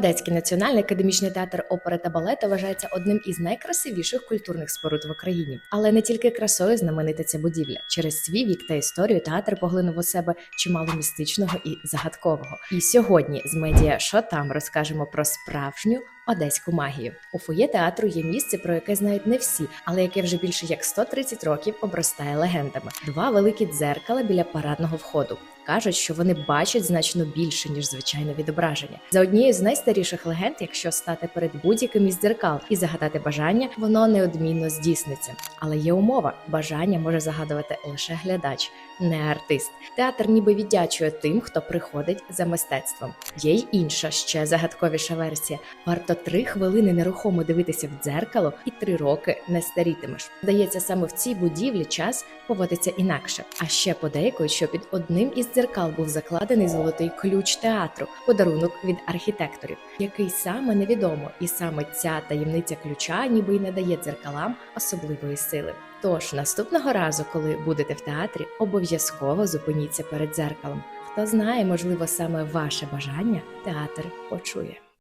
Одеський національний академічний театр опери та балету вважається одним із найкрасивіших культурних споруд в Україні. Але не тільки красою знаменита ця будівля. Через свій вік та історію театр поглинув у себе чимало містичного і загадкового. І сьогодні з медіа «Що там» розкажемо про справжню одеську магію. У фоє театру є місце, про яке знають не всі, але яке вже більше як 130 років обростає легендами. Два великі дзеркала біля парадного входу. Кажуть, що вони бачать значно більше ніж звичайне відображення. За однією з найстаріших легенд, якщо стати перед будь-яким із дзеркал і загадати бажання, воно неодмінно здійсниться. Але є умова: бажання може загадувати лише глядач, не артист. Театр ніби віддячує тим, хто приходить за мистецтвом. Є й інша ще загадковіша версія. Варто три хвилини нерухомо дивитися в дзеркало, і три роки не старітимеш. Здається, саме в цій будівлі час поводиться інакше. А ще подейкують, що під одним із дзеркал був закладений золотий ключ театру, подарунок від архітекторів, який саме невідомо, і саме ця таємниця ключа, ніби й надає дзеркалам особливої сили. Тож наступного разу, коли будете в театрі, обов'язково зупиніться перед дзеркалом. Хто знає, можливо, саме ваше бажання театр почує.